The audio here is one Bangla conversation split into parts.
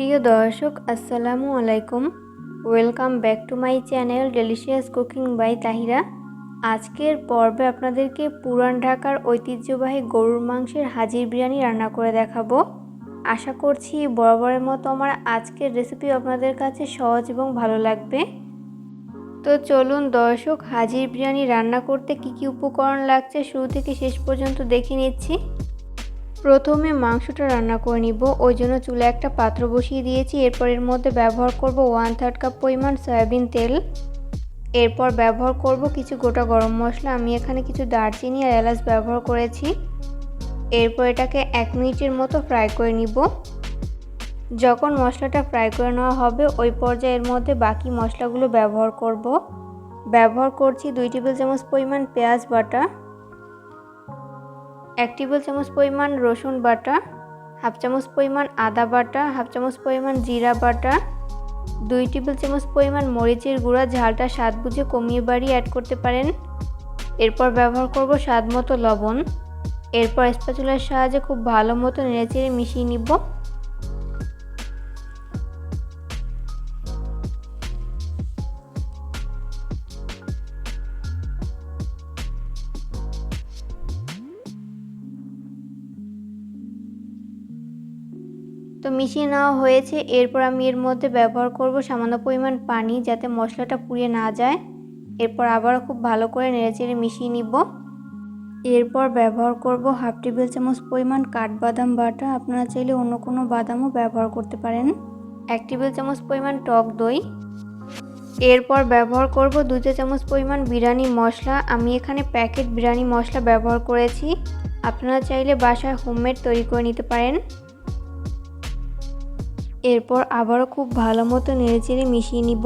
প্রিয় দর্শক, আসসালামু আলাইকুম। Welcome back to my channel delicious cooking by Tahira আজকের পর্বে আপনাদেরকে পুরান ঢাকার ঐতিহ্যবাহী গরুর মাংসের হাজির বিরিয়ানি রান্না করে দেখাবো। আশা করছি বরাবরের মতো আমার আজকের রেসিপি আপনাদের কাছে সহজ এবং ভালো লাগবে। তো চলুন দর্শক, হাজির বিরিয়ানি রান্না করতে কি কি উপকরণ লাগছে শুরু থেকে শেষ পর্যন্ত দেখে নিচ্ছি। প্রথমে মাংসটা রান্না করে নিব। ওই জন্য চুলে একটা পাত্র বসিয়ে দিয়েছি। এরপর এর মধ্যে ব্যবহার করব ওয়ান থার্ড কাপ পরিমাণ সয়াবিন তেল। এরপর ব্যবহার করব কিছু গোটা গরম মশলা। আমি এখানে কিছু দারচিনি আর এলাচ ব্যবহার করেছি। এরপর এটাকে এক মিনিটের মতো ফ্রাই করে নিব। যখন মশলাটা ফ্রাই করে নেওয়া হবে, ওই পর্যায়ের মধ্যে বাকি মশলাগুলো ব্যবহার করব। ব্যবহার করছি দুই টেবিল চামচ পরিমাণ পেঁয়াজ বাটা। এক টেবিল চামচ পরিমাণ রসুন বাটা, হাফ চামচ পরিমাণ আদা বাটা, হাফ চামচ পরিমাণ জিরা বাটা, দুই টেবিল চামচ পরিমাণ মরিচের গুঁড়া, ঝালটা স্বাদ বুঝে কমিয়ে বাড়িয়ে অ্যাড করতে পারেন। এরপর ব্যবহার করব স্বাদ মতো লবণ। এরপর স্প্যাচুলার সাহায্যে খুব ভালো মতো নেড়েচেড়ে মিশিয়ে নিব। তো মিশিয়ে নেওয়া হয়েছে। এরপর আমি এর মধ্যে ব্যবহার করব সামান্য পরিমাণ পানি যাতে মশলাটা পুড়িয়ে না যায়। এরপর আবারও খুব ভালো করে নেড়েচেড়ে মিশিয়ে নিব। এরপর ব্যবহার করব হাফ টেবিল চামচ পরিমাণ কাঠবাদাম বাটা। আপনারা চাইলে অন্য কোনো বাদামও ব্যবহার করতে পারেন। এক টেবিল চামচ পরিমাণ টক দই। এরপর ব্যবহার করব দু চা চামচ পরিমাণ বিরিয়ানি মশলা। আমি এখানে প্যাকেট বিরিয়ানি মশলা ব্যবহার করেছি। আপনারা চাইলে বাসায় হোমমেড তৈরি করে নিতে পারেন। এরপর আবারও খুব ভালো মতো নেড়েচেড়ে মিশিয়ে নিব।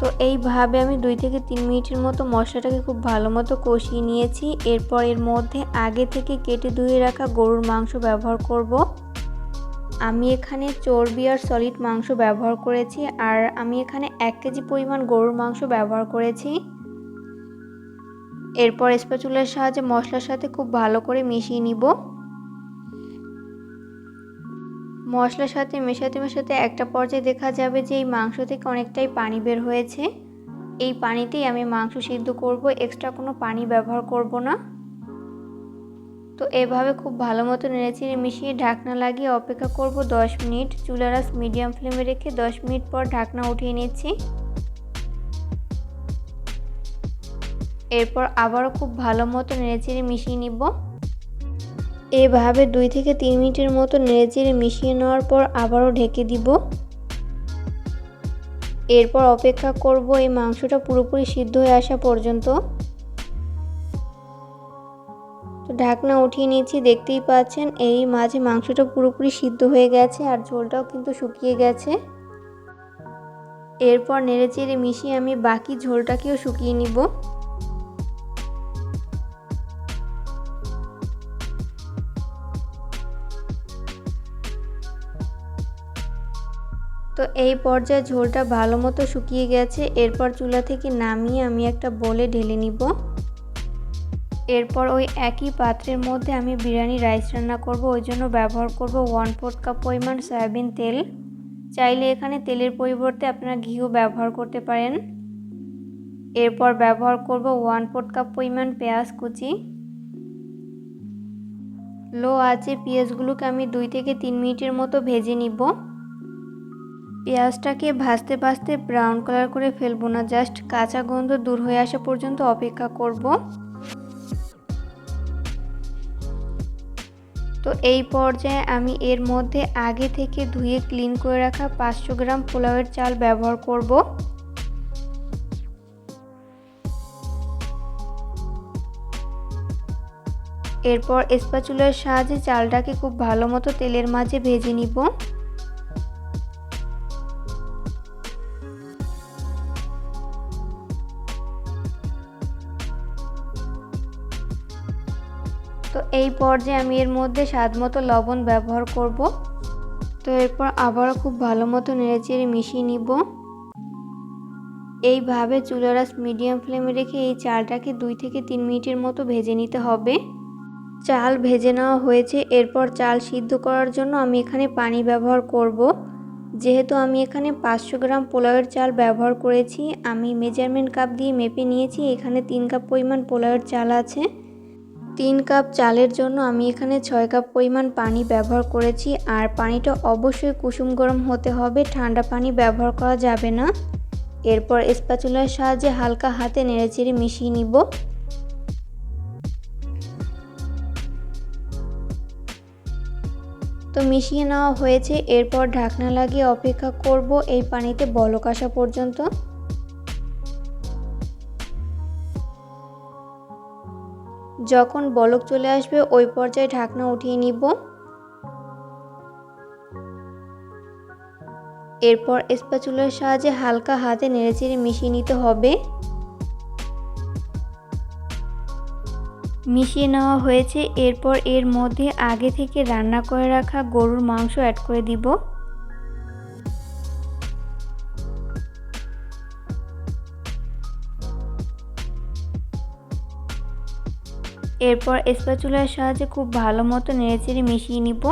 তো এইভাবে আমি দুই থেকে তিন মিনিটের মতো মশলাটাকে খুব ভালো মতো কষিয়ে নিয়েছি। এরপর এর মধ্যে আগে থেকে কেটে ধুয়ে রাখা গরুর মাংস ব্যবহার করব। আমি এখানে চর্বি আর সলিড মাংস ব্যবহার করেছি আর আমি এখানে এক কেজি পরিমাণ গরুর মাংস ব্যবহার করেছি। এরপর স্প্যাচুলার সাহায্যে মশলার সাথে খুব ভালো করে মিশিয়ে নিব। মশলার সাথে মেশাতে মেশাতে একটা পর্যায়ে দেখা যাবে যে এই মাংস থেকে অনেকটাই পানি বের হয়েছে। এই পানিতেই আমি মাংস সিদ্ধ করব এক্সট্রা কোনো পানি ব্যবহার করব না। তো এভাবে খুব ভালো মতো নেড়েচেড়ে মিশিয়ে ঢাকনা লাগিয়ে অপেক্ষা করব 10 মিনিট। চুলারাস মিডিয়াম ফ্লেমে রেখে 10 মিনিট পর ঢাকনা উঠিয়ে নিচ্ছি। এরপর আবারও খুব ভালো মতো নেড়েচেড়ে মিশিয়ে নিব। এভাবে দুই থেকে তিন মিনিটের মতো নেড়েচেড়ে মিশিয়ে নেওয়ার পর আবারও ঢেকে দিব। এরপর অপেক্ষা করব এই মাংসটা পুরোপুরি সিদ্ধ হয়ে আসা পর্যন্ত। ঢাকনা উঠিয়ে নিয়েছি, দেখতেই পাচ্ছেন এই মাঝে মাংসটা পুরোপুরি সিদ্ধ হয়ে গেছে আর ঝোলটাও কিন্তু শুকিয়ে গেছে। এরপর নেড়েচেড়ে মিশিয়ে আমি বাকি ঝোলটাকেও শুকিয়ে নিব। তো এই পর্যায়ে ঝোলটা ভালো মতো শুকিয়ে গেছে, এরপর চুলা থেকে নামিয়ে আমি একটা বলে ঢেলে নিব। এরপর ওই একই পাত্রের মধ্যে আমি বিরিয়ানি রাইস রান্না করব, ওই জন্য ব্যবহার করব ওয়ান ফোর্থ কাপ পরিমাণ সয়াবিন তেল। চাইলে এখানে তেলের পরিবর্তে আপনারা ঘিও ব্যবহার করতে পারেন। এরপর ব্যবহার করব ওয়ান ফোর্থ কাপ পরিমাণ পেঁয়াজ কুচি। লো আছে পেঁয়াজগুলোকে আমি দুই থেকে তিন মিনিটের মতো ভেজে নিব। পেঁয়াজটাকে ভাজতে ভাজতে ব্রাউন কালার করে ফেলব না জাস্ট কাঁচা গন্ধ দূর হয়ে আসা পর্যন্ত অপেক্ষা করব। তো এই পর্যায়ে আমি এর মধ্যে আগে থেকে ধুয়ে ক্লিন করে রাখা পাঁচশো গ্রাম পোলাওয়ের চাল ব্যবহার করব। এরপর স্পাচুলার সাহায্যে চালটাকে খুব ভালো মতো তেলের মাঝে ভেজে নিব। তো এই পর্যায়ে আমি এর মধ্যে স্বাদ মতো লবণ ব্যবহার করব। তো এরপর আবারও খুব ভালো মতো নেড়েচেড়ে মিশিয়ে নিব। এইভাবে চুলারাস মিডিয়াম ফ্লেমে রেখে এই চালটাকে দুই থেকে তিন মিনিটের মতো ভেজে নিতে হবে। চাল ভেজে নেওয়া হয়েছে, এরপর চাল সিদ্ধ করার জন্য আমি এখানে পানি ব্যবহার করব। যেহেতু আমি এখানে পাঁচশো গ্রাম পোলাওয়ের চাল ব্যবহার করেছি, আমি মেজারমেন্ট কাপ দিয়ে মেপে নিয়েছি, এখানে তিন কাপ পরিমাণ পোলাওয়ের চাল আছে। তিন কাপ চালের জন্য আমি এখানে ছয় কাপ পরিমাণ পানি ব্যবহার করেছি। আর পানিটা অবশ্যই কুসুম গরম হতে হবে, ঠান্ডা পানি ব্যবহার করা যাবে না। এরপর স্প্যাচুলার সাহায্যে হালকা হাতে নেড়েচেড়ে মিশিয়ে নিব। তো মিশিয়ে নেওয়া হয়েছে। এরপর ঢাকনা লাগিয়ে অপেক্ষা করব এই পানিতে বলক আসা পর্যন্ত। যখন বলক চলে আসবে, ওই পর্যায়ে ঢাকনা উঠিয়ে নিব। এরপর স্প্যাচুলার সাহায্যে হালকা হাতে নেড়েচেড়ে মিশিয়ে নিতে হবে। মিশিয়ে নেওয়া হয়েছে, এরপর এর মধ্যে আগে থেকে রান্না করে রাখা গরুর মাংস অ্যাড করে দিব। এরপর স্প্যাচুলার সাহায্যে খুব ভালো মতো নেড়েচেড়ে মিশিয়ে নিব।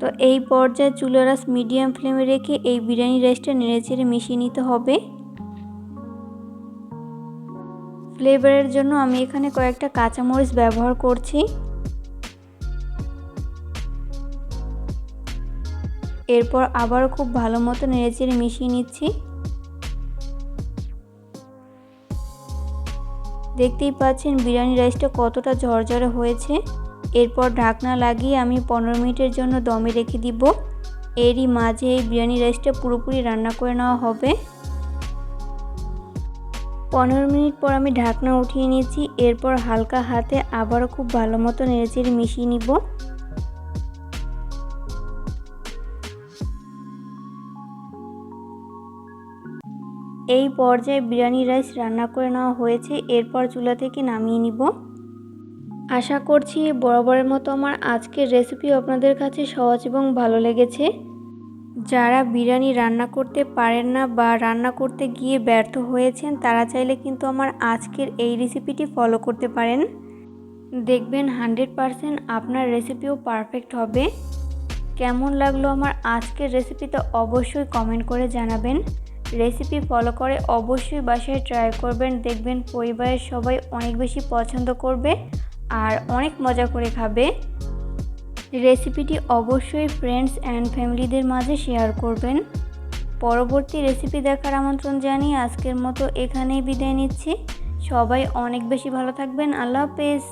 তো এই পর্যায়ে চুলারাস মিডিয়াম ফ্লেমে রেখে এই বিরিয়ানি রাইসটা নেড়েচেড়ে মিশিয়ে নিতে হবে। ফ্লেভারের জন্য আমি এখানে কয়েকটা কাঁচামরিচ ব্যবহার করছি। এরপর আবারও খুব ভালো মতো নেড়েচেড়ে মিশিয়ে নিচ্ছি। দেখতেই পাচ্ছেন বিরিয়ানি রাইসটা কতটা ঝরঝরে হয়েছে। এরপর ঢাকনা লাগিয়ে আমি পনেরো মিনিটের জন্য দমে রেখে দিব। এরই মাঝে এই বিরিয়ানি রাইসটা পুরোপুরি রান্না করে নেওয়া হবে। পনেরো মিনিট পর আমি ঢাকনা উঠিয়ে নিয়েছি, এরপর হালকা হাতে আবারও খুব ভালো মতো নেড়েচেড়ে মিশিয়ে নিব। এই পর্যায়ে বিরিয়ানি রাইস রান্না করে নেওয়া হয়েছে, এরপর চুলা থেকে নামিয়ে নিব। আশা করছি বরাবরের মতো আমার আজকের রেসিপি আপনাদের কাছে সহজ এবং ভালো লেগেছে। যারা বিরিয়ানি রান্না করতে পারেন না বা রান্না করতে গিয়ে ব্যর্থ হয়েছেন, তারা চাইলে কিন্তু আমার আজকের এই রেসিপিটি ফলো করতে পারেন। দেখবেন হান্ড্রেড পারসেন্ট আপনার রেসিপিও পারফেক্ট হবে। কেমন লাগল আমার আজকের রেসিপিতে অবশ্যই কমেন্ট করে জানাবেন। রেসিপি ফলো করে অবশ্যই বাসায় ট্রাই করবেন, দেখবেন পরিবারের সবাই অনেক বেশি পছন্দ করবে আর অনেক মজা করে খাবে। রেসিপিটি অবশ্যই ফ্রেন্ডস অ্যান্ড ফ্যামিলিদের মাঝে শেয়ার করবেন। পরবর্তী রেসিপি দেখার আমন্ত্রণ জানিয়ে আজকের মতো এখানেই বিদায় নিচ্ছি। সবাই অনেক বেশি ভালো থাকবেন। আল্লাহ হাফেজ।